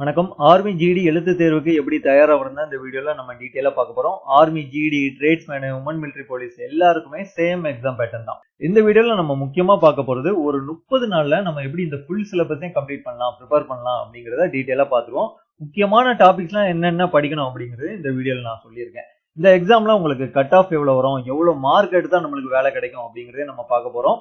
வணக்கம். Army GT எழுத்து தேர்வுக்கு எப்படி தயாராகணும்னா இந்த வீடியோவில் நம்ம டீட்டெயிலாக பார்க்க போகிறோம் army GD tradesman woman military police எல்லாருக்குமே சேம் எக்ஸாம் பேட்டர்ன் தான். இந்த வீடியோவில் நம்ம முக்கியமாக பார்க்க போகிறது ஒரு முப்பது நாளில் நம்ம எப்படி இந்த ஃபுல் சிலபஸையும் கம்ப்ளீட் பண்ணலாம் ப்ரிப்பேர் பண்ணலாம் அப்படிங்கிறத டீட்டெயிலாக பார்த்துருவோம். முக்கியமான டாபிக்ஸ்லாம் என்னென்ன படிக்கணும் அப்படிங்கிறது இந்த வீடியோவில் நான் சொல்லியிருக்கேன். இந்த எக்ஸாமில் உங்களுக்கு கட் ஆஃப் எவ்வளோ வரும் எவ்வளோ மார்க் எடுத்தால் நம்மளுக்கு வேலை கிடைக்கும் அப்படிங்கிறதே நம்ம பார்க்க போகிறோம்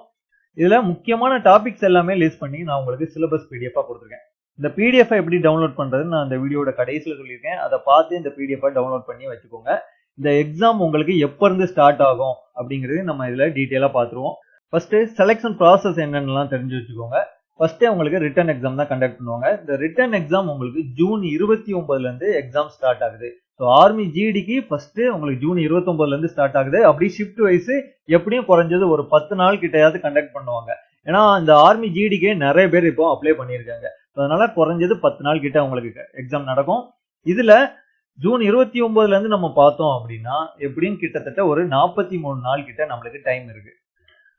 இதில் முக்கியமான டாபிக்ஸ் எல்லாமே லிஸ்ட் பண்ணி நான் உங்களுக்கு சிலபஸ் பிடிஎஃபாக கொடுத்துருக்கேன். இந்த பிடிஎஃப் எப்படி டவுன்லோட் பண்றதுன்னு நான் இந்த வீடியோட கடைசியில் சொல்லியிருக்கேன். அதை பார்த்து இந்த பிடிஎஃப் டவுன்லோட் பண்ணி வச்சுக்கோங்க. இந்த எக்ஸாம் உங்களுக்கு எப்போ இருந்து ஸ்டார்ட் ஆகும் அப்படிங்கிறது நம்ம இதுல டீட்டெயிலாக பார்த்துருவோம். ஃபர்ஸ்ட் செலெக்ஷன் ப்ராசஸ் என்னென்னலாம் தெரிஞ்சு வச்சுக்கோங்க. ஃபர்ஸ்டே உங்களுக்கு ரிட்டன் எக்ஸாம் தான் கண்டக்ட் பண்ணுவாங்க. இந்த ரிட்டன் எக்ஸாம் உங்களுக்கு ஜூன் இருபத்தி ஒன்பதுல இருந்து எக்ஸாம் ஸ்டார்ட் ஆகுது ஸோ ஆர்மி ஜிடிக்கு ஃபர்ஸ்ட் உங்களுக்கு ஜூன் இருபத்தொன்பதுல இருந்து ஸ்டார்ட் ஆகுது. அப்படி ஷிஃப்ட் வைஸ் எப்படியும் குறைஞ்சது ஒரு பத்து நாள் கிட்டயாவது கண்டக்ட் பண்ணுவாங்க. ஏன்னா இந்த ஆர்மி ஜிடிக்கே நிறைய பேர் இப்போ அப்ளை பண்ணியிருக்காங்க. அதனால குறைஞ்சது பத்து நாள் கிட்ட உங்களுக்கு எக்ஸாம் நடக்கும். இதுல ஜூன் இருபத்தி ஒன்பதுல இருந்து நம்ம பார்த்தோம் அப்படின்னா எப்படியும் கிட்டத்தட்ட ஒரு நாற்பத்தி மூணு நாள் கிட்ட நம்மளுக்கு டைம் இருக்கு.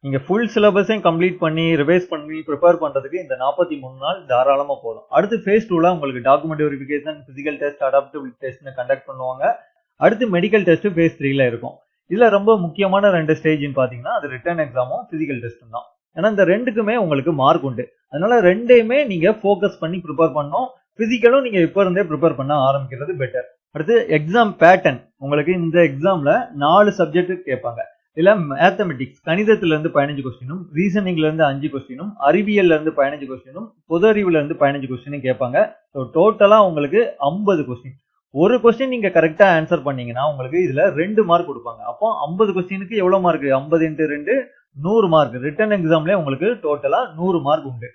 நீங்க ஃபுல் சிலபஸையும் கம்ப்ளீட் பண்ணி ரிவைஸ் பண்ணி ப்ரிப்பேர் பண்றதுக்கு இந்த நாற்பத்தி மூணு நாள் தாராளமா போதும். அடுத்து ஃபேஸ் டூல உங்களுக்கு document verification physical test adaptable டெஸ்ட்னு conduct பண்ணுவாங்க. அடுத்து மெடிக்கல் டெஸ்ட் ஃபேஸ் த்ரீல இருக்கும். இதுல ரொம்ப முக்கியமான ரெண்டு ஸ்டேஜ்னு பாத்தீங்கன்னா அது ரிட்டர்ன் எக்ஸாமும் பிசிக்கல் டெஸ்ட்டும் தான். ஏன்னா இந்த ரெண்டுக்குமே உங்களுக்கு மார்க் உண்டு. அதனால ரெண்டையுமே நீங்க ஃபோக்கஸ் பண்ணி ப்ரிப்பேர் பண்ணணும். பிசிக்கலும் நீங்க இப்போ இருந்தே ப்ரிப்பேர் பண்ண ஆரம்பிக்கிறது பெட்டர் அடுத்து எக்ஸாம் பேட்டர்ன் உங்களுக்கு இந்த எக்ஸாம்ல நாலு சப்ஜெக்ட் கேட்பாங்க. இல்ல மேத்தமெட்டிக்ஸ் கணிதத்துல இருந்து பதினஞ்சு கொஸ்டினும் ரீசனிங்ல இருந்து அஞ்சு கொஸ்டினும் அறிவியல்ல இருந்து பதினஞ்சு கொஸ்டினும் பொது அறிவுல இருந்து பதினஞ்சு கொஸ்டினும் கேட்பாங்க. ஸோ டோட்டலா உங்களுக்கு ஐம்பது கொஸ்டின் ஒரு கொஸ்டின் நீங்க கரெக்டா ஆன்சர் பண்ணீங்கன்னா உங்களுக்கு இதுல ரெண்டு மார்க் கொடுப்பாங்க. அப்போ ஐம்பது கொஸ்டினுக்கு எவ்வளவு மார்க் ஐம்பது இன்ட்டு ரெண்டு நூறு மார்க் ரிட்டன் எக்ஸாம்ல உங்களுக்கு டோட்டலா நூறு மார்க் உண்டு.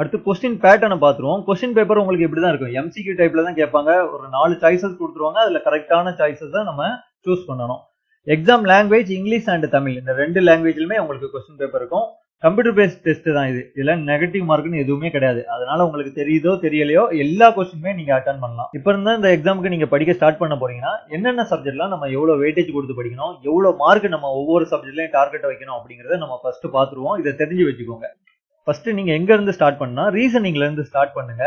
அடுத்து கொஸ்டின் பேட்டர்னை பார்த்துருவோம். கொஸ்டின் பேப்பர் உங்களுக்கு இப்படி தான் இருக்கும் எம்சிக்யூ டைப்ல தான் கேட்பாங்க. ஒரு நாலு சாய்ஸஸ் கொடுத்துருவாங்க. அதில் கரெக்டான சாய்ஸஸ் தான் நம்ம சூஸ் பண்ணணும். Exam language English and Tamil இந்த ரெண்டு லாங்குவேஜ்லுமே உங்களுக்கு கொஸ்டின் பேப்பர் இருக்கும். கம்ப்யூட்டர் பேஸ்ட் டெஸ்ட் தான் இது. இதில் நெகட்டிவ் மார்க்னு எதுவுமே கிடையாது. அதனால உங்களுக்கு தெரியுதோ தெரியலையோ எல்லா கொஸ்டினுமே நீங்கள் அட்டன் பண்ணலாம். இப்போ இருந்தால் இந்த எக்ஸாமுக்கு நீங்கள் படிக்க ஸ்டார்ட் பண்ண போறீங்கன்னா என்னென்ன சப்ஜெக்ட்லாம் நம்ம எவ்வளோ வெயிட்டேஜ் கொடுத்து படிக்கணும் எவ்வளோ மார்க் நம்ம ஒவ்வொரு சப்ஜெக்ட்லையும் டார்கெட் வைக்கணும் அப்படிங்கிறத நம்ம ஃபர்ஸ்ட் பார்த்துருவோம். இதை தெரிஞ்சு வச்சுக்கோங்க. ஃபர்ஸ்ட் நீங்க எங்க இருந்து ஸ்டார்ட் பண்ணா ரீசனிங்ல இருந்து ஸ்டார்ட் பண்ணுங்க.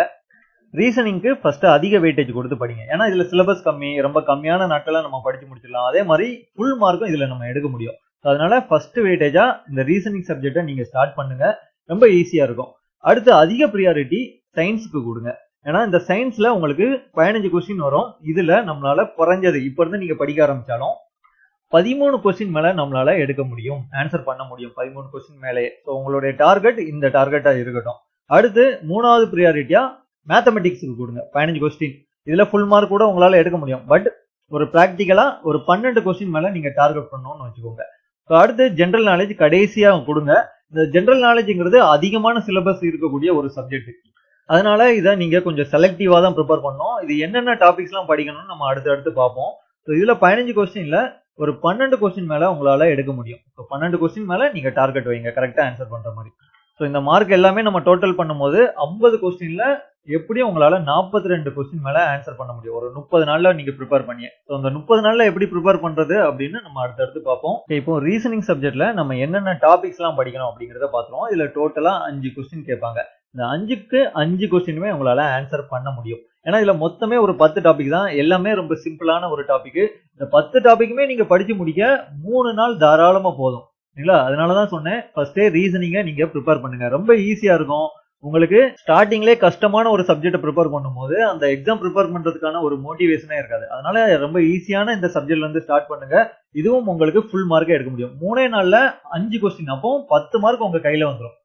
ரீசனிங்க்கு ஃபர்ஸ்ட் அதிக வெயிட்டேஜ் கொடுத்து படிங்க. ஏன்னா இதுல சிலபஸ் கம்மி ரொம்ப கம்மியான நாட்கள நம்ம படிச்சு முடிச்சிடலாம். அதே மாதிரி ஃபுல் மார்க்கும் இதுல நம்ம எடுக்க முடியும். அதனால ஃபர்ஸ்ட் வெயிட்டேஜா இந்த ரீசனிங் சப்ஜெக்டை நீங்க ஸ்டார்ட் பண்ணுங்க. ரொம்ப ஈஸியா இருக்கும். அடுத்து அதிக ப்ரியாரிட்டி சயின்ஸுக்கு கொடுங்க. ஏன்னா இந்த சயின்ஸ்ல உங்களுக்கு பதினஞ்சு கொஸ்டின் வரும். இதுல நம்மளால குறைஞ்சது இப்ப இருந்து நீங்க படிக்க ஆரம்பிச்சாலும் பதிமூணு கொஸ்டின் மேல நம்மளால எடுக்க முடியும். ஆன்சர் பண்ண முடியும். பதிமூணு கொஸ்டின் மேலேயே ஸோ உங்களுடைய டார்கெட் இந்த டார்கெட்டா இருக்கட்டும். அடுத்து மூணாவது ப்ரியாரிட்டியா மேத்தமெட்டிக்ஸுக்கு கொடுங்க. பதினஞ்சு கொஸ்டின் இதுல ஃபுல் மார்க் கூட உங்களால எடுக்க முடியும். பட் ஒரு ப்ராக்டிக்கலா ஒரு பன்னெண்டு கொஸ்டின் மேல நீங்க டார்கெட் பண்ணணும்னு வச்சுக்கோங்க. ஸோ அடுத்து ஜென்ரல் நாலேஜ் கடைசியா கொடுங்க. இந்த ஜென்ரல் நாலேஜ்ங்கிறது அதிகமான சிலபஸ் இருக்கக்கூடிய ஒரு சப்ஜெக்ட் அதனால இதை நீங்க கொஞ்சம் செலக்டிவா தான் ப்ரிப்பேர் பண்ணணும். இது என்னென்ன டாபிக்ஸ்லாம் படிக்கணும்னு நம்ம அடுத்து அடுத்து பார்ப்போம். ஸோ இதுல பதினஞ்சு கொஸ்டின்ல ஒரு பன்னெண்டு கொஸ்டின் மேல உங்களால எடுக்க முடியும். ஸோ பன்னெண்டு கொஸ்டின் மேல நீங்க டார்கெட் வைங்க. கரெக்டா ஆன்சர் பண்ற மாதிரி. ஸோ இந்த மார்க் எல்லாமே நம்ம டோட்டல் பண்ணும்போது ஐம்பது கொஸ்டின்ல எப்படியும் உங்களால நாற்பத்தி ரெண்டு கொஸ்டின் மேல ஆன்சர் பண்ண முடியும். ஒரு முப்பது நாள்ல நீங்க ப்ரிப்பேர் பண்ணி ஸோ அந்த முப்பது நாள்ல எப்படி ப்ரிப்பேர் பண்றது அப்படின்னு நம்ம அடுத்தடுத்து பார்ப்போம். இப்போ ரீசனிங் சப்ஜெக்ட்ல நம்ம என்னென்ன டாபிக்ஸ் எல்லாம் படிக்கணும் அப்படிங்கறத பாத்துருவோம் இதுல டோட்டலா அஞ்சு கொஸ்டின் கேட்பாங்க. இந்த அஞ்சுக்கு அஞ்சு கொஸ்டினுமே உங்களால ஆன்சர் பண்ண முடியும். ஏன்னா இதுல மொத்தமே ஒரு பத்து டாபிக் தான். எல்லாமே ரொம்ப சிம்பிளான ஒரு டாபிக் இந்த பத்து டாபிக்குமே நீங்க படிச்சு முடிக்க மூணு நாள் தாராளமா போதும். சரிங்களா அதனாலதான் சொன்னேன். ஃபர்ஸ்டே ரீசனிங்க நீங்க ப்ரிப்பேர் பண்ணுங்க. ரொம்ப ஈஸியா இருக்கும். உங்களுக்கு ஸ்டார்டிங்லேயே கஷ்டமான ஒரு சப்ஜெக்ட் ப்ரிப்பேர் பண்ணும்போது அந்த எக்ஸாம் ப்ரிப்பேர் பண்றதுக்கான ஒரு மோட்டிவேஷனே இருக்காது. அதனால ரொம்ப ஈஸியான இந்த சப்ஜெக்ட்ல இருந்து ஸ்டார்ட் பண்ணுங்க. இதுவும் உங்களுக்கு ஃபுல் மார்க்கே எடுக்க முடியும். மூணே நாள்ல அஞ்சு கொஸ்டின் அப்போ பத்து மார்க் உங்க கையில வந்துடும்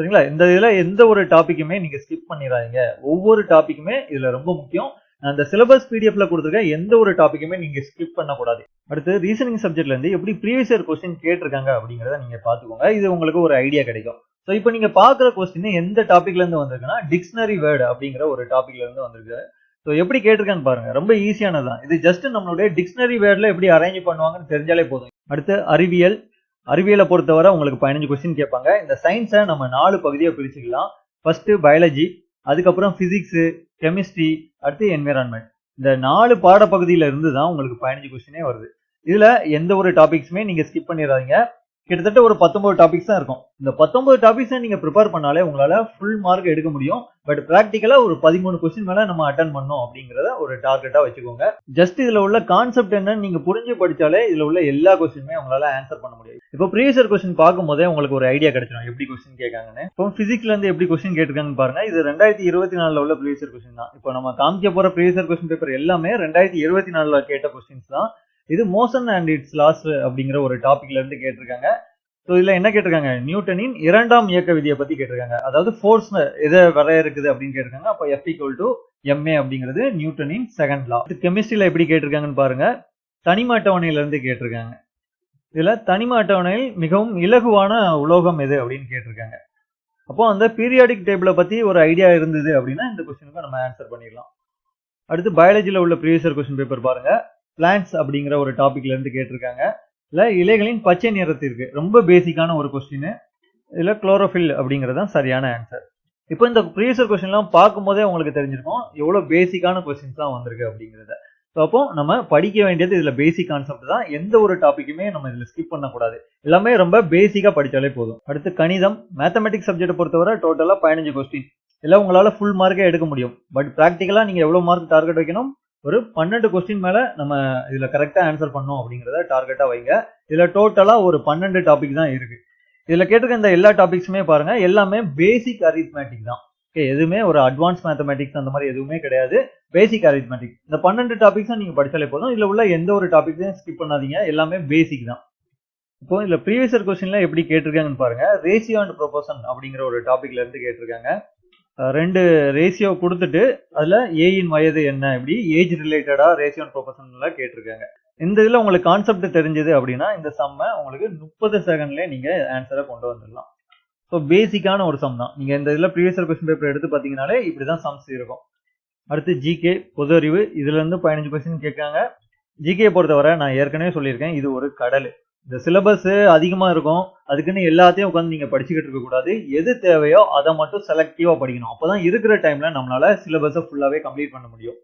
சரிங்களா? இந்த இதில் எந்த ஒரு டாப்பிக்குமே நீங்கள் ஸ்கிப் பண்ணிடாதீங்க. ஒவ்வொரு டாப்பிக்குமே இதில் ரொம்ப முக்கியம். அந்த சிலபஸ் பிடிஎஃப்ல கொடுத்துருக்க எந்த ஒரு டாப்பிக்குமே நீங்கள் ஸ்கிப் பண்ணக்கூடாது. அடுத்து ரீசனிங் சப்ஜெக்ட்லேருந்து எப்படி ப்ரீவியஸ் இயர் கொஸ்டின் கேட்டிருக்காங்க அப்படிங்கிறத நீங்கள் பார்த்துக்கோங்க. இது உங்களுக்கு ஒரு ஐடியா கிடைக்கும். ஸோ இப்போ நீங்கள் பார்க்குற கொஸ்டின் எந்த டாப்பிக்லேருந்து வந்திருக்குன்னா டிக்ஷனரி வேர்டு அப்படிங்கிற ஒரு டாப்பிக்லேருந்து வந்திருக்கு ஸோ எப்படி கேட்டிருக்கான்னு பாருங்க. ரொம்ப ஈஸியானதான் இது ஜஸ்ட் நம்மளுடைய டிக்ஷனரி வேர்டில் எப்படி அரேஞ்ச் பண்ணுவாங்கன்னு தெரிஞ்சாலே போதும். அடுத்து அறிவியல் அறிவியலை பொறுத்தவரை உங்களுக்கு பதினஞ்சு கொஸ்டின் கேட்பாங்க. இந்த சயின்ஸை நம்ம நாலு பகுதியாக பிரிச்சுக்கலாம். ஃபர்ஸ்ட் பயாலஜி அதுக்கப்புறம் ஃபிசிக்ஸு கெமிஸ்ட்ரி அடுத்து என்விரான்மெண்ட் இந்த நாலு பாடப்பகுதியில இருந்து தான் உங்களுக்கு பதினஞ்சு கொஸ்டினே வருது. இதுல எந்த ஒரு டாபிக்ஸுமே நீங்க ஸ்கிப் பண்ணிடாதீங்க. கிட்டத்தட்ட ஒரு பத்தொன்பது டாபிக்ஸ் தான் இருக்கும். இந்த பத்தொன்பது டாபிக்ஸை நீங்க ப்ரிப்பேர் பண்ணாலே உங்களால ஃபுல் மார்க் எடுக்க முடியும். பட் ப்ராக்டிக்கலா ஒரு பதிமூணு கொஸ்டின் மேல நம்ம அட்டன் பண்ணோம் அப்படிங்கறத ஒரு டார்கெட்டா வச்சுக்கோங்க. ஜஸ்ட் இதுல உள்ள கான்செப்ட் என்னன்னு நீங்க புரிஞ்சு படிச்சாலே இதுல உள்ள எல்லா கொஸ்டினுமே உங்களால ஆன்சர் பண்ண முடியும். இப்போ ப்ரீவியர் கொஸ்டின் பார்க்கும் போதே உங்களுக்கு ஒரு ஐடியா கிடைச்சிடும் எப்படி கொஸ்டின் கேட்காங்கன்னு. இப்போ பிசிக்ஸ்ல இருந்து எப்படி கொஸ்டின் கேட்டிருக்காங்கன்னு பாருங்க. இது ரெண்டாயிரத்தி இருபத்தி நாலுல உள்ள ப்ரீவியர் கொஸ்டின் தான். இப்போ நம்ம காமிக்க போற ப்ரீவியர் கொஸ்டின் பேப்பர் எல்லாமே ரெண்டாயிரத்தி இருபத்தி நாலுல கேட்ட கொஸ்டின்ஸ் தான். இது மோஷன் அண்ட் இட்ஸ் லாஸ் அப்படிங்கிற ஒரு டாபிக்ல இருந்து கேட்டிருக்காங்க. ஸோ இதில் என்ன கேட்டிருக்காங்க? நியூட்டனின் இரண்டாம் இயக்க விதியை பற்றி கேட்டிருக்காங்க. அதாவது ஃபோர்ஸ் எதை வரையறுக்குது அப்படின்னு கேட்டிருக்காங்க. அப்போ எஃப் ஈக்குவல் டு எம்ஏ அப்படிங்கிறது நியூட்டனின் செகண்ட் லா இது கெமிஸ்ட்ரியில எப்படி கேட்டிருக்காங்கன்னு பாருங்க. தனிம அட்டவணையிலேருந்து கேட்டிருக்காங்க. இதில் தனிம அட்டவணையில் மிகவும் இலகுவான உலோகம் எது அப்படின்னு கேட்டிருக்காங்க. அப்போ அந்த பீரியாடிக் டேபிளை பற்றி ஒரு ஐடியா இருந்தது அப்படின்னா இந்த கொஸ்டினுக்கு நம்ம ஆன்சர் பண்ணிடலாம். அடுத்து பயாலஜியில் உள்ள ப்ரீவியஸர் கொஸ்டின் பேப்பர் பாருங்க. பிளான்ஸ் அப்படிங்கிற ஒரு டாபிக்ல இருந்து கேட்டிருக்காங்க. இல்லை இலைகளின் பச்சை நிறத்திற்கு ரொம்ப பேசிக்கான ஒரு கொஸ்டின் இல்லை குளோரோஃபில் அப்படிங்கிறது தான் சரியான ஆன்சர் இப்போ இந்த ப்ரீவியர் கொஸ்டின்லாம் பார்க்கும்போதே உங்களுக்கு தெரிஞ்சிருக்கும் எவ்வளோ பேசிக்கான கொஸ்டின்ஸ் தான் வந்திருக்கு அப்படிங்கிறத. ஸோ அப்போ நம்ம படிக்க வேண்டியது இதில் பேசிக் கான்செப்ட் தான். எந்த ஒரு டாப்பிக்குமே நம்ம இதில் ஸ்கிப் பண்ணக்கூடாது. எல்லாமே ரொம்ப பேசிக்காக படித்தாலே போதும். அடுத்து கணிதம் மேத்தமெட்டிக்ஸ் சப்ஜெக்ட் பொறுத்தவரை டோட்டலாக பதினஞ்சு கொஸ்டின் இல்லை உங்களால் ஃபுல் மார்க்கே எடுக்க முடியும். பட் ப்ராக்டிக்கலாக நீங்கள் எவ்வளோ மார்க் டார்கெட் வைக்கணும்? ஒரு பன்னெண்டு கொஸ்டின் மேல நம்ம இதுல கரெக்டா ஆன்சர் பண்ணோம் அப்படிங்கறத டார்கெட்டா வைங்க. இதுல டோட்டலா ஒரு பன்னெண்டு டாபிக் தான் இருக்கு. இதுல கேட்டிருக்க இந்த எல்லா டாபிக்ஸுமே பாருங்க எல்லாமே பேசிக் அரித்மேட்டிக் தான். ஓகே எதுவுமே ஒரு அட்வான்ஸ் மேத்தமெட்டிக்ஸ் அந்த மாதிரி எதுவுமே கிடையாது. பேசிக் அரித்மேட்டிக் இந்த பன்னெண்டு டாபிக்ஸும் நீங்க படிச்சாலே போதும். இதுல உள்ள எந்த ஒரு டாபிக்ஸையும் ஸ்கிப் பண்ணாதீங்க. எல்லாமே பேசிக் தான். இப்போ இதுல ப்ரீவியஸ் கொஸ்டின்ல எப்படி கேட்டிருக்காங்கன்னு பாருங்க. ரேசியோ அண்ட் ப்ரொபோசன் அப்படிங்கிற ஒரு டாபிக்ல இருந்து கேட்டிருக்காங்க. ரெண்டு ரேஷியோ கொடுத்துட்டு அதில் ஏயின் வயது என்ன இப்படி ஏஜ் ரிலேட்டடாக ரேஷியோ அண்ட் கேட்டிருக்காங்க. இந்த இதில் உங்களுக்கு கான்செப்ட் தெரிஞ்சது அப்படின்னா இந்த சம்மை உங்களுக்கு முப்பது செகண்ட்லேயே நீங்கள் ஆன்சரை கொண்டு வந்துடலாம். ஸோ பேசிக்கான ஒரு சம் தான். நீங்கள் இந்த இதில் ப்ரீவியஸ் கொஸ்டின் பேப்பர் எடுத்து பார்த்தீங்கனாலே இப்படி தான் சம்ஸ் இருக்கும். அடுத்து ஜிகே பொது அறிவு. இதுலேருந்து பதினஞ்சு கொஸ்டின் கேட்காங்க. ஜிகே பொறுத்தவரை நான் ஏற்கனவே சொல்லியிருக்கேன் இது ஒரு கடல். இந்த சிலபஸ் அதிகமாக இருக்கும். அதுக்குன்னு எல்லாத்தையும் உட்காந்து நீங்கள் படிச்சுக்கிட்டு இருக்கக்கூடாது எது தேவையோ அதை மட்டும் செலக்டிவாக படிக்கணும். அப்போ தான் இருக்கிற டைமில் நம்மளால் சிலபஸை ஃபுல்லாகவே கம்ப்ளீட் பண்ண முடியும்.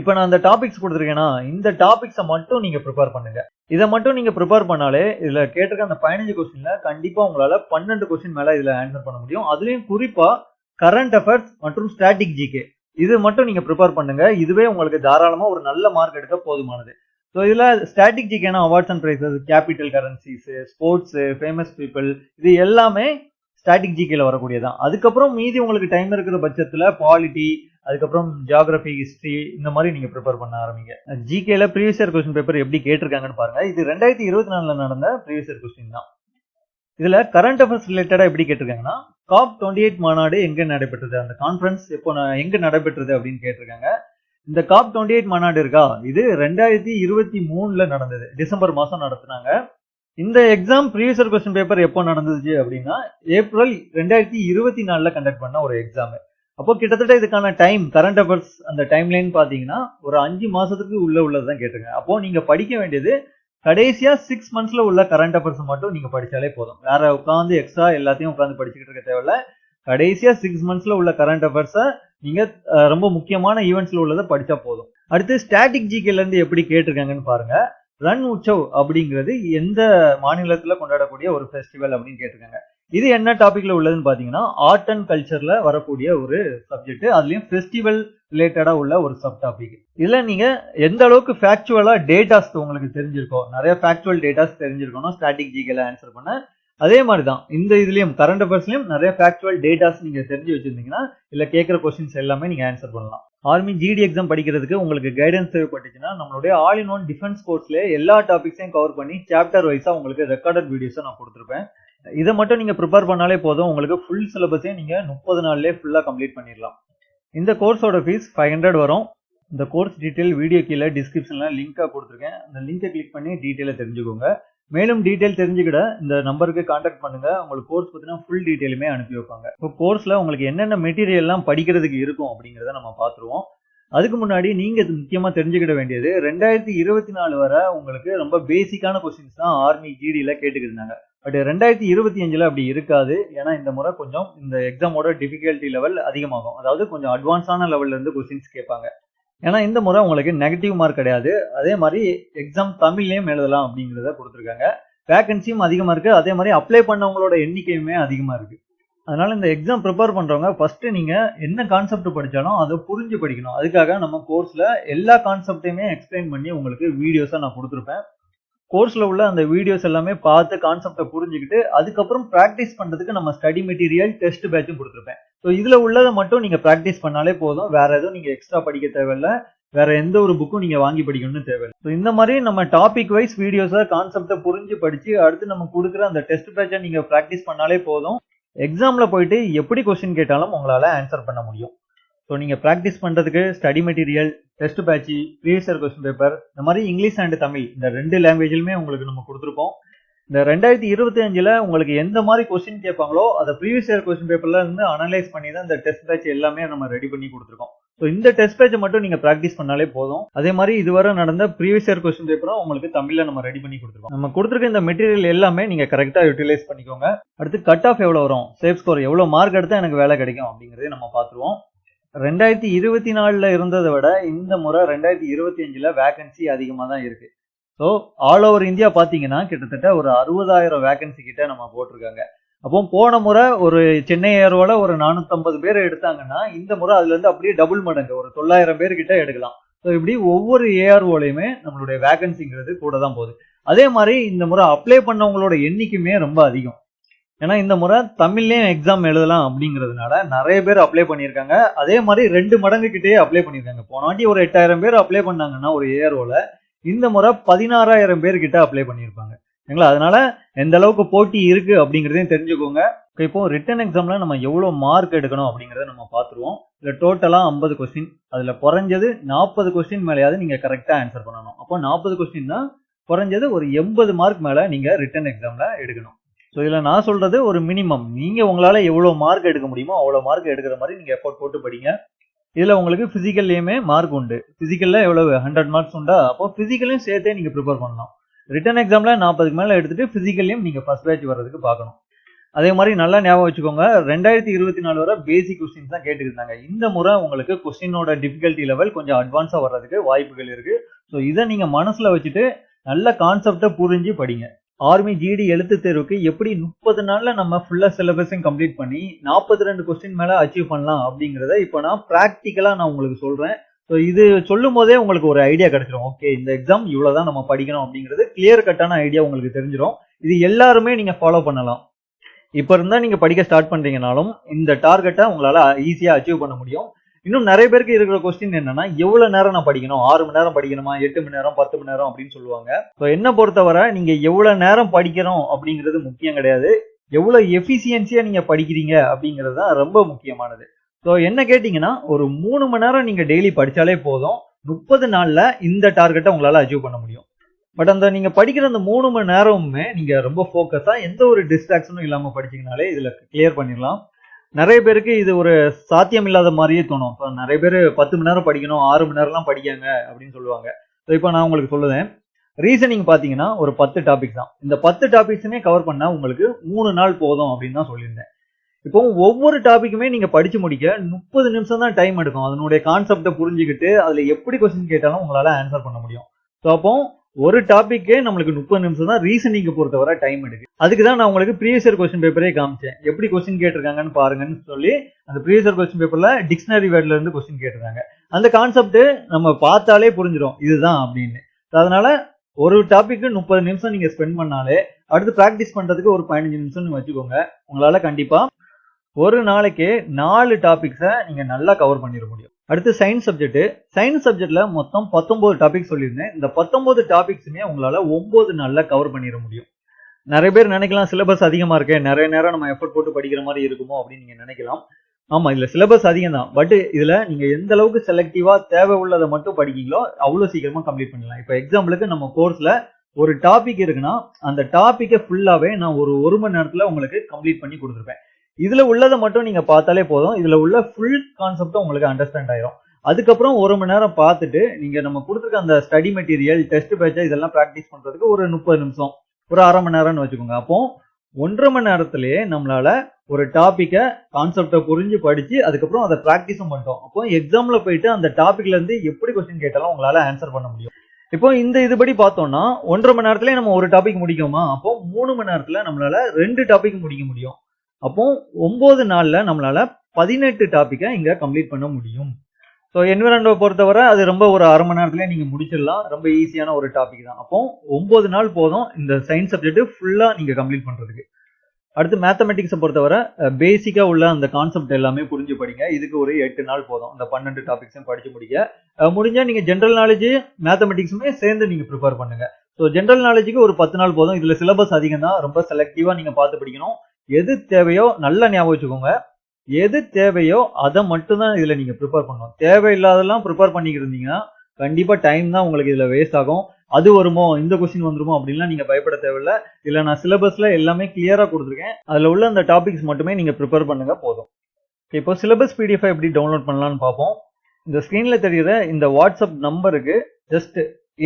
இப்போ நான் அந்த டாபிக்ஸ் கொடுத்துருக்கேன்னா இந்த டாபிக்ஸை மட்டும் நீங்கள் ப்ரிப்பேர் பண்ணுங்க. இதை மட்டும் நீங்கள் ப்ரிப்பேர் பண்ணாலே இதில் கேட்டிருக்க அந்த பதினஞ்சு கொஸ்டினில் கண்டிப்பாக உங்களால் பன்னெண்டு கொஸ்டின் மேலே இதில் ஆன்சர் பண்ண முடியும். அதுலேயும் குறிப்பாக கரண்ட் அஃபேர்ஸ் மற்றும் ஸ்டாட்டிக் ஜிகே இது மட்டும் நீங்கள் ப்ரிப்பேர் பண்ணுங்க. இதுவே உங்களுக்கு தாராளமாக ஒரு நல்ல மார்க் எடுக்க போதுமானது. ஸோ இதில் static awards and prizes capital currencies sports famous people இது எல்லாமே ஸ்டாட்டிக் ஜிகேல வரக்கூடியதான் அதுக்கப்புறம் மீதி உங்களுக்கு டைம் இருக்கிற பட்சத்தில் பாலிட்டி அதுக்கப்புறம் ஜியாகிரபி ஹிஸ்ட்ரி இந்த மாதிரி நீங்கள் ப்ரிப்பேர் பண்ண ஆரம்பிங்க. ஜிகேல ப்ரீவியஸ் இயர் கொஸ்டின் பேப்பர் எப்படி கேட்டிருக்காங்கன்னு பாருங்க. இது ரெண்டாயிரத்தி இருபத்தி நாலில் நடந்த ப்ரீவியஸ் இயர் கொஸ்டின் தான். இதில் கரண்ட் அஃபேர்ஸ் ரிலேட்டடாக எப்படி கேட்டிருக்காங்கன்னா காப் டுவெண்ட்டி எயிட் மாநாடு எங்கே நடைபெற்றது? அந்த கான்ஃபரன்ஸ் எப்போ எங்கே நடைபெற்றது அப்படின்னு கேட்டிருக்காங்க. இந்த காப் டுவெண்ட்டி எயிட் மாநாடு இருக்கா? இது ரெண்டாயிரத்தி இருபத்தி மூணுல நடந்தது. டிசம்பர் மாசம் நடத்தினாங்க. இந்த எக்ஸாம் ப்ரீவியஸ் கொஸ்டின் பேப்பர் எப்போ நடந்துச்சு அப்படின்னா ஏப்ரல் ரெண்டாயிரத்தி இருபத்தி நாலுல கண்டக்ட் பண்ண ஒரு எக்ஸாம் அப்போ கிட்டத்தட்ட இதுக்கான டைம் கரண்ட் அஃபேர்ஸ் அந்த டைம் லைன் பாத்தீங்கன்னா ஒரு அஞ்சு மாசத்துக்கு உள்ள உள்ளதான் கேட்டிருக்காங்க. அப்போ நீங்க படிக்க வேண்டியது கடைசியா சிக்ஸ் மந்த்ஸ்ல உள்ள கரண்ட் அஃபேர்ஸ் மட்டும் நீங்க படிச்சாலே போதும். வேற உட்காந்து எக்ஸ்ட்ரா எல்லாத்தையும் உட்காந்து படிச்சுக்கிட்டு இருக்க தேவையில்ல. கடைசியா சிக்ஸ் மந்த்ஸ்ல உள்ள கரண்ட் அஃபேர்ஸை நீங்க ரொம்ப முக்கியமான ஈவெண்ட்ஸ்ல உள்ளதை படிச்சா போதும். அடுத்து ஸ்டாட்டிக் ஜிகேல இருந்து எப்படி கேட்டிருக்காங்கன்னு பாருங்க. ரன் உற்சவ் அப்படிங்கிறது எந்த மாநிலத்துல கொண்டாடக்கூடிய ஒரு ஃபெஸ்டிவல் அப்படின்னு கேட்டிருக்காங்க. இது என்ன டாபிக்ல உள்ளதுன்னு பாத்தீங்கன்னா ஆர்ட் அண்ட் கல்ச்சர்ல வரக்கூடிய ஒரு சப்ஜெக்ட் அதுலயும் ஃபெஸ்டிவல் ரிலேட்டடா உள்ள ஒரு சப் டாபிக் இதுல நீங்க எந்த அளவுக்கு ஃபேக்சுவலா டேட்டாஸ் உங்களுக்கு தெரிஞ்சிருக்கோம் நிறைய ஃபேக்சுவல் டேட்டாஸ் தெரிஞ்சிருக்கணும் ஸ்டாட்டிக் ஜிகேல ஆன்சர் பண்ண. அதே மாதிரி தான் இந்த இதுலயும் கரண்ட் அஃபேர்ஸ்லயும் நிறைய ஃபேக்சுவல் டேட்டாஸ் நீங்க தெரிஞ்சு வச்சிருந்தீங்கன்னா இல்ல கேட்கிற கொஸ்டின்ஸ் எல்லாமே நீங்க ஆன்சர் பண்ணலாம். ஆர்மி ஜிடி எக்ஸாம் படிக்கிறதுக்கு உங்களுக்கு கைடன்ஸ் தேவைப்பட்டுச்சுன்னா நம்மளுடைய ஆல் இன் ஒன் டிஃபென்ஸ் கோர்ஸ்ல எல்லா டாபிக்ஸையும் கவர் பண்ணி சாப்டர் வைஸா உங்களுக்கு ரெக்கார்டட் வீடியோஸை நான் கொடுத்துருப்பேன். இதை மட்டும் நீங்க ப்ரிப்பேர் பண்ணாலே போதும் உங்களுக்கு ஃபுல் சிலபஸையும் நீங்க முப்பது நாள்லயே ஃபுல்லா கம்ப்ளீட் பண்ணிடலாம். இந்த கோர்ஸோட ஃபீஸ் ஃபைவ் ஹண்ட்ரட் வரும். இந்த கோர்ஸ் டீட்டெயில் வீடியோ கீழே டிஸ்கிரிப்ஷன்ல லிங்காக கொடுத்துருக்கேன். அந்த லிங்கை கிளிக் பண்ணி டீட்டெயிலை தெரிஞ்சுக்கோங்க. மேலும் டீட்டெயில் தெரிஞ்சுக்கிட இந்த நம்பருக்கு காண்டாக்ட் பண்ணுங்க. உங்களுக்கு கோர்ஸ் பத்தினா ஃபுல் டீட்டெயிலுமே அனுப்பி வைப்பாங்க. இப்போ கோர்ஸ்ல உங்களுக்கு என்னென்ன மெட்டீரியல்லாம் படிக்கிறதுக்கு இருக்கும் அப்படிங்கிறத நம்ம பார்த்துருவோம். அதுக்கு முன்னாடி நீங்க முக்கியமா தெரிஞ்சுக்கிட வேண்டியது ரெண்டாயிரத்தி இருபத்தி நாலு வரை உங்களுக்கு ரொம்ப பேசிக்கான கொஸ்டின்ஸ் தான் ஆர்மி ஜிடியில கேட்டுக்கிட்டு பட் ரெண்டாயிரத்தி இருபத்தி அஞ்சுல அப்படி இருக்காது. ஏன்னா இந்த முறை கொஞ்சம் இந்த எக்ஸாமோட டிஃபிகல்ட்டி லெவல் அதிகமாகும். அதாவது கொஞ்சம் அட்வான்ஸான லெவல்ல இருந்து கொஸ்டின்ஸ் கேட்பாங்க. ஏன்னா இந்த முறை உங்களுக்கு நெகட்டிவ் மார்க் கிடையாது. அதே மாதிரி எக்ஸாம் தமிழ்லேயும் எழுதலாம் அப்படிங்கிறத கொடுத்துருக்காங்க. வேகன்சியும் அதிகமாக இருக்குது அதே மாதிரி அப்ளை பண்ணவங்களோட எண்ணிக்கையுமே அதிகமாக இருக்குது அதனால் இந்த எக்ஸாம் ப்ரிப்பேர் பண்ணுறவங்க ஃபஸ்ட்டு நீங்கள் என்ன கான்செப்ட் படித்தாலும் அதை புரிஞ்சு படிக்கணும். அதுக்காக நம்ம கோர்ஸில் எல்லா கான்செப்டையுமே எக்ஸ்பிளைன் பண்ணி உங்களுக்கு வீடியோஸாக நான் கொடுத்துருப்பேன். கோர்ஸில் உள்ள அந்த வீடியோஸ் எல்லாமே பார்த்து கான்செப்டை புரிஞ்சுக்கிட்டு அதுக்கப்புறம் ப்ராக்டிஸ் பண்ணுறதுக்கு நம்ம ஸ்டடி மெட்டீரியல் டெஸ்ட் பேட்சும் கொடுத்துருப்பேன். ஸோ இதில் உள்ளதை மட்டும் நீங்கள் ப்ராக்டிஸ் பண்ணாலே போதும். வேற எதுவும் நீங்கள் எக்ஸ்ட்ரா படிக்க தேவையில்ல. வேற எந்த ஒரு புக்கும் நீங்கள் வாங்கி படிக்கணும்னு தேவையில்லை. ஸோ இந்த மாதிரி நம்ம டாபிக் வைஸ் வீடியோஸை கான்செப்டை புரிஞ்சு படித்து அடுத்து நம்ம கொடுக்குற அந்த டெஸ்ட் பேட்சை நீங்கள் ப்ராக்டிஸ் பண்ணாலே போதும். எக்ஸாமில் போயிட்டு எப்படி கொஸ்டின் கேட்டாலும் உங்களால் ஆன்சர் பண்ண முடியும். ஸோ நீங்கள் ப்ராக்டிஸ் பண்ணுறதுக்கு study material test batch previous year question paper இந்த மாதிரி இங்கிலீஷ் அண்ட் தமிழ் இந்த ரெண்டு லாங்குவேஜிலுமே உங்களுக்கு நம்ம கொடுத்துருப்போம். இந்த ரெண்டாயிரத்தி இருபத்தி அஞ்சுல உங்களுக்கு எந்த மாதிரி கொஸ்டின் கேட்பாங்களோ அதை ப்ரீவியஸ் இயர் கொஸ்டின் பேப்பர்ல இருந்து அனலைஸ் பண்ணி தான் இந்த டெஸ்ட் பேட்ச் எல்லாமே நம்ம ரெடி பண்ணி கொடுத்துருக்கோம். ஸோ இந்த டெஸ்ட் பேட்சை மட்டும் நீங்க ப்ராக்டிஸ் பண்ணாலே போதும். அதே மாதிரி இதுவரை நடந்த ப்ரீவியஸ் இயர் கொஸ்டின் பேப்பரும் உங்களுக்கு தமிழ்ல நம்ம ரெடி பண்ணி கொடுத்துருக்கோம். நம்ம கொடுத்துருக்க இந்த மெட்டீரியல் எல்லாமே நீங்க கரெக்டா யூட்டிலைஸ் பண்ணிக்கோங்க. அடுத்து கட் ஆஃப் எவ்வளவு வரும்? சேஃப் ஸ்கோர் எவ்வளவு? மார்க் எடுத்தா எனக்கு வேலை கிடைக்கும் அப்படிங்கறதை நம்ம பார்த்துருவோம். ரெண்டாயிரத்தி இருபத்தி நாலில் இருந்ததை விட இந்த முறை ரெண்டாயிரத்தி இருபத்தி அஞ்சில் வேகன்சி அதிகமாக தான் இருக்கு. ஸோ ஆல் ஓவர் இந்தியா பார்த்தீங்கன்னா கிட்டத்தட்ட ஒரு அறுபதாயிரம் வேகன்சி கிட்ட நம்ம போட்டிருக்காங்க. அப்போ போன முறை ஒரு சென்னை ஏரோல ஒரு நானூற்றம்பது பேர் எடுத்தாங்கன்னா இந்த முறை அதுல இருந்து அப்படியே டபுள் மடங்கு ஒரு தொள்ளாயிரம் பேர் கிட்ட எடுக்கலாம். ஸோ இப்படி ஒவ்வொரு ஏஆர்ஓலையுமே நம்மளுடைய வேகன்சிங்கிறது கூட தான் போகுது. அதே மாதிரி இந்த முறை அப்ளை பண்ணவங்களோட எண்ணிக்கையுமே ரொம்ப அதிகம். ஏன்னா இந்த முறை தமிழ்லேயும் எக்ஸாம் எழுதலாம் அப்படிங்கிறதுனால நிறைய பேர் அப்ளை பண்ணியிருக்காங்க. அதே மாதிரி ரெண்டு மடங்கு கிட்டேயே அப்ளை பண்ணியிருக்காங்க. போன வாட்டி ஒரு எட்டாயிரம் பேர் அப்ளை பண்ணாங்கன்னா ஒரு ஏரோவில் இந்த முறை பதினாறாயிரம் பேர்கிட்ட அப்ளை பண்ணியிருப்பாங்க. சரிங்களா? அதனால எந்த அளவுக்கு போட்டி இருக்கு அப்படிங்கிறதையும் தெரிஞ்சுக்கோங்க. இப்போ ரிட்டன் எக்ஸாம்ல நம்ம எவ்வளவு மார்க் எடுக்கணும் அப்படிங்கறத நம்ம பார்த்துருவோம். இதுல டோட்டலா ஐம்பது கொஸ்டின் அதுல குறைஞ்சது நாற்பது கொஸ்டின் மேலேயாவது நீங்க கரெக்டா ஆன்சர் பண்ணணும். அப்போ நாற்பது கொஸ்டின்னா குறைஞ்சது ஒரு எண்பது மார்க் மேல நீங்க ரிட்டன் எக்ஸாம்ல எடுக்கணும். ஸோ இதில் நான் சொல்கிறது ஒரு மினிமம் நீங்கள் உங்களால் எவ்வளோ மார்க் எடுக்க முடியுமோ அவ்வளோ மார்க் எடுக்கிற மாதிரி நீங்கள் எஃபோர்ட் போட்டு படிங்க. இதில் உங்களுக்கு ஃபிசிக்கல்லையுமே மார்க் உண்டு. ஃபிசிக்கலில் எவ்வளோ ஹண்ட்ரட் மார்க்ஸ் உண்டா? அப்போ ஃபிசிக்கலையும் சேர்த்தே நீங்கள் ப்ரிப்பேர் பண்ணலாம். ரிட்டன் எக்ஸாமில் நாற்பதுக்கு மேலே எடுத்துகிட்டு பிசிக்கல்லையும் நீங்கள் ஃபர்ஸ்ட் பேட்ச் வர்றதுக்கு பார்க்கணும். அதே மாதிரி நல்லா ஞாபகம் வச்சுக்கோங்க. ரெண்டாயிரத்தி இருபத்தி நாலு வரை பேசிக் கொஸ்டின்ஸ் தான் கேட்டுக்கிட்டாங்க. இந்த முறை உங்களுக்கு கொஸ்டினோட டிஃபிகல்ட்டி லெவல் கொஞ்சம் அட்வான்ஸாக வர்றதுக்கு வாய்ப்புகள் இருக்குது ஸோ இதை நீங்கள் மனசில் வச்சுட்டு நல்ல கான்செப்டை புரிஞ்சு படிங்க. ஆர்மி ஜிடி எழுத்து தேர்வுக்கு எப்படி முப்பது நாள்ல நம்ம ஃபுல்லா சிலபஸையும் கம்ப்ளீட் பண்ணி நாற்பத்தி ரெண்டு கொஸ்டின் மேல அச்சீவ் பண்ணலாம் அப்படிங்கிறத இப்போ நான் ப்ராக்டிக்கலா நான் உங்களுக்கு சொல்றேன். ஸோ இது சொல்லும் போதே உங்களுக்கு ஒரு ஐடியா கிடைச்சிரும். ஓகே இந்த எக்ஸாம் இவ்வளவுதான் நம்ம படிக்கணும் அப்படிங்கிறது கிளியர் கட்டான ஐடியா உங்களுக்கு தெரிஞ்சிடும் இது எல்லாருமே நீங்க ஃபாலோ பண்ணலாம். இப்போ இருந்தால் நீங்க படிக்க ஸ்டார்ட் பண்றீங்கனாலும் இந்த டார்கெட்டை உங்களால ஈஸியா அச்சீவ் பண்ண முடியும். இன்னும் நிறைய பேருக்கு இருக்கிற கொஸ்டின் என்னன்னா எவ்வளவு நேரம் நான் படிக்கணும்? ஆறு மணி நேரம் படிக்கணுமா? எட்டு மணி நேரம்? பத்து மணி நேரம்? அப்படின்னு சொல்லுவாங்க. ஸோ என்ன பொறுத்தவரை நீங்க எவ்வளவு நேரம் படிக்கிறோம் அப்படிங்கிறது முக்கியம் கிடையாது. எவ்வளவு எஃபிசியன்சியா நீங்க படிக்கிறீங்க அப்படிங்கிறது தான் ரொம்ப முக்கியமானது. ஸோ என்ன கேட்டீங்கன்னா ஒரு மூணு மணி நேரம் நீங்க டெய்லி படிச்சாலே போதும். முப்பது நாள்ல இந்த டார்கெட்டை உங்களால அச்சீவ் பண்ண முடியும். பட் அந்த நீங்க படிக்கிற அந்த மூணு மணி நேரமுமே நீங்க ரொம்ப ஃபோக்கஸா எந்த ஒரு டிஸ்ட்ராக்ஷனும் இல்லாம படிச்சீங்கனாலே இதுல கிளியர் பண்ணிடலாம். நிறைய பேருக்கு இது ஒரு சாத்தியம் இல்லாத மாதிரியே தோணும். இப்போ நிறைய பேர் பத்து மணி நேரம் படிக்கணும் ஆறு மணி நேரம்லாம் படிக்காங்க அப்படின்னு சொல்லுவாங்க. ஸோ இப்போ நான் உங்களுக்கு சொல்லுவேன் ரீசனிங் பார்த்தீங்கன்னா ஒரு பத்து டாபிக் தான். இந்த பத்து டாபிக்ஸுமே கவர் பண்ணால் உங்களுக்கு மூணு நாள் போதும் அப்படின்னு தான் சொல்லியிருந்தேன். இப்போ ஒவ்வொரு டாபிக்குமே நீங்கள் படித்து முடிக்க முப்பது நிமிஷம் தான் டைம் எடுக்கும். அதனுடைய கான்செப்டை புரிஞ்சுக்கிட்டு அதில் எப்படி கொஸ்டின் கேட்டாலும் உங்களால் ஆன்சர் பண்ண முடியும். ஸோ அப்போ ஒரு டாபிக்கே நம்மளுக்கு முப்பது நிமிஷம் தான் ரீசனிங்க பொறுத்தவரை டைம் எடுக்கு. அதுக்கு தான் நான் உங்களுக்கு ப்ரீவியஸ் கொஸ்டின் பேப்பரே காமிச்சேன். எப்படி கொஸ்டின் கேட்டிருக்காங்கன்னு பாருங்கன்னு சொல்லி அந்த ப்ரீவியஸ் கொஸ்டின் பேப்பர்ல டிக்ஷனரி வேர்ட்ல இருந்து கொஸ்டின் கேட்டிருக்காங்க. அந்த கான்செப்ட் நம்ம பார்த்தாலே புரிஞ்சிடும் இதுதான் அப்படின்னு. அதனால ஒரு டாபிக்கு முப்பது நிமிஷம் நீங்க ஸ்பெண்ட் பண்ணாலே அடுத்து ப்ராக்டிஸ் பண்றதுக்கு ஒரு பதினஞ்சு நிமிஷம்னு வச்சுக்கோங்க. உங்களால கண்டிப்பா ஒரு நாளைக்கு நாலு டாபிக்ஸை நீங்க நல்லா கவர் பண்ணிட முடியும். அடுத்து சயின்ஸ் சப்ஜெக்ட் சயின்ஸ் சப்ஜெக்ட்ல மொத்தம் பத்தொன்பது டாபிக் சொல்லியிருந்தேன். இந்த பத்தொன்பது டாபிக்ஸுமே உங்களால ஒன்பது நாள்ல கவர் பண்ணிட முடியும். நிறைய பேர் நினைக்கலாம் சிலபஸ் அதிகமா இருக்கு. நிறைய நேரம் நம்ம எஃபர்ட் போட்டு படிக்கிற மாதிரி இருக்குமோ அப்படின்னு நீங்க நினைக்கலாம். ஆமா இதுல சிலபஸ் அதிகம் தான் பட் இதுல நீங்க எந்த அளவுக்கு செலக்டிவா தேவை உள்ளதை மட்டும் படிக்கீங்களோ அவ்வளவு சீக்கிரமா கம்ப்ளீட் பண்ணலாம் இப்போ எக்ஸாம்பிளுக்கு நம்ம கோர்ஸ்ல ஒரு டாபிக் இருக்குன்னா அந்த டாபிக்கை ஃபுல்லாவே நான் ஒரு ஒரு மணி நேரத்துல உங்களுக்கு கம்ப்ளீட் பண்ணி கொடுத்துருப்பேன். இதுல உள்ளதை மட்டும் நீங்க பார்த்தாலே போதும். இதுல உள்ள ஃபுல் கான்செப்டும் உங்களுக்கு அண்டர்ஸ்டாண்ட் ஆயிரும். அதுக்கப்புறம் ஒரு மணி நேரம் பார்த்துட்டு நீங்க நம்ம கொடுத்துருக்க அந்த ஸ்டடி மெட்டீரியல் டெஸ்ட் பேட்ச் இதெல்லாம் ப்ராக்டிஸ் பண்றதுக்கு ஒரு முப்பது நிமிஷம் ஒரு அரை மணி நேரம்னு வச்சுக்கோங்க. அப்போ ஒன்றரை மணி நேரத்திலேயே நம்மளால ஒரு டாப்பிக்கை கான்செப்டை புரிஞ்சு படிச்சு அதுக்கப்புறம் அதை ப்ராக்டிஸும் பண்ணிட்டோம். அப்போ எக்ஸாம்ல போயிட்டு அந்த டாபிக்ல இருந்து எப்படி கொஸ்டின் கேட்டாலும் உங்களால ஆன்சர் பண்ண முடியும். இப்போ இந்த இதுபடி பார்த்தோம்னா ஒன்றரை மணி நேரத்துல நம்ம ஒரு டாபிக் முடிக்கோமா? அப்போ மூணு மணி நேரத்துல நம்மளால ரெண்டு டாபிக் முடிக்க முடியும். அப்போ ஒன்பது நாள்ல நம்மளால பதினெட்டு டாப்பிக்கை இங்க கம்ப்ளீட் பண்ண முடியும். ஸோ என்விரான்டோ பொறுத்தவரை அது ரொம்ப ஒரு அரை மணி நேரத்துல நீங்க முடிச்சிடலாம். ரொம்ப ஈஸியான ஒரு டாபிக் தான். அப்போ ஒன்பது நாள் போதும் இந்த சயின்ஸ் சப்ஜெக்ட் ஃபுல்லா நீங்க கம்ப்ளீட் பண்றதுக்கு. அடுத்து மேத்தமெட்டிக்ஸை பொறுத்தவரை பேசிக்காக உள்ள அந்த கான்செப்ட் எல்லாமே புரிஞ்சு படிங்க. இதுக்கு ஒரு எட்டு நாள் போதும். இந்த பன்னெண்டு டாபிக்ஸும் படிச்சு முடிக்க முடிஞ்சால் நீங்கள் ஜென்ரல் நாலேஜ் மேத்தமெட்டிக்ஸுமே சேர்ந்து நீங்கள் ப்ரிப்பேர் பண்ணுங்க. ஸோ ஜென்ரல் நாலேஜுக்கு ஒரு பத்து நாள் போதும். இதில் சிலபஸ் அதிகம் தான் ரொம்ப செலக்டிவாக நீங்கள் பார்த்து படிக்கணும். எது தேவையோ நல்லா ஞாபகம் வச்சுக்கோங்க. எது தேவையோ அதை மட்டும்தான் இதில் நீங்கள் ப்ரிப்பேர் பண்ணணும். தேவையில்லாதெல்லாம் ப்ரிப்பேர் பண்ணிக்கிட்டு இருந்தீங்கன்னா கண்டிப்பாக டைம் தான் உங்களுக்கு இதில் வேஸ்ட் ஆகும். அது வருமோ? இந்த கொஸ்டின் வந்துருமோ? அப்படின்லாம் நீங்கள் பயப்பட தேவையில்ல. இல்லை நான் சிலபஸில் எல்லாமே கிளியராக கொடுத்துருக்கேன். அதில் உள்ள அந்த டாபிக்ஸ் மட்டுமே நீங்கள் ப்ரிப்பேர் பண்ணுங்க போதும். இப்போ சிலபஸ் பிடிஎஃப் எப்படி டவுன்லோட் பண்ணலான்னு பார்ப்போம். இந்த ஸ்க்ரீனில் தெரிகிற இந்த வாட்ஸ்அப் நம்பருக்கு ஜஸ்ட்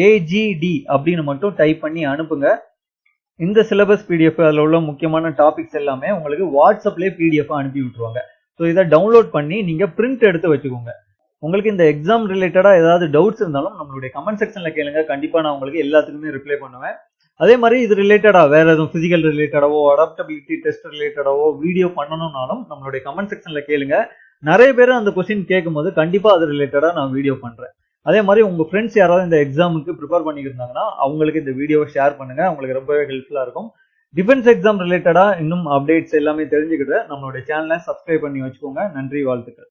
ஏஜிடி அப்படின்னு மட்டும் டைப் பண்ணி அனுப்புங்க. இந்த சிலபஸ் பிடிஎஃப் அதில் உள்ள முக்கியமான டாபிக்ஸ் எல்லாமே உங்களுக்கு வாட்ஸ்அப்லேயே பிடிஎஃப் அனுப்பி விட்டுருவாங்க. ஸோ இதை டவுன்லோட் பண்ணி நீங்கள் பிரிண்ட் எடுத்து வச்சுக்கோங்க. உங்களுக்கு இந்த எக்ஸாம் ரிலேட்டடாக ஏதாவது டவுட்ஸ் இருந்தாலும் நம்மளுடைய கமெண்ட் செக்ஷனில் கேளுங்க. கண்டிப்பாக நான் உங்களுக்கு எல்லாத்துக்குமே ரிப்ளை பண்ணுவேன். அதே மாதிரி இது ரிலேட்டடாக வேற எதுவும் ஃபிசிக்கல் ரிலேட்டடாவோ அடாப்டபிலிட்டி டெஸ்ட் ரிலேட்டடாவோ வீடியோ பண்ணணும்னாலும் நம்மளுடைய கமெண்ட் செக்ஷனில் கேளுங்க. நிறைய பேர் அந்த கொஸ்டின் கேட்கும்போது கண்டிப்பாக அது ரிலேட்டடாக நான் வீடியோ பண்ணுறேன் அதே மாதிரி உங்க ஃப்ரெண்ட்ஸ் யாராவது இந்த எக்ஸாமுக்கு ப்ரிப்பேர் பண்ணிட்டு இருந்தாங்கன்னா அவங்களுக்கு இந்த வீடியோவை ஷேர் பண்ணுங்க. அவங்களுக்கு ரொம்பவே ஹெல்ப்ஃபுல்லா இருக்கும். டிஃபென்ஸ் எக்ஸாம் ரிலேட்டடா இன்னும் அப்டேட்ஸ் எல்லாமே தெரிஞ்சுக்கிட்டு நம்மளுடைய சேனலை சப்ஸ்கிரைப் பண்ணி வச்சுக்கோங்க. நன்றி வாழ்த்துக்கள்.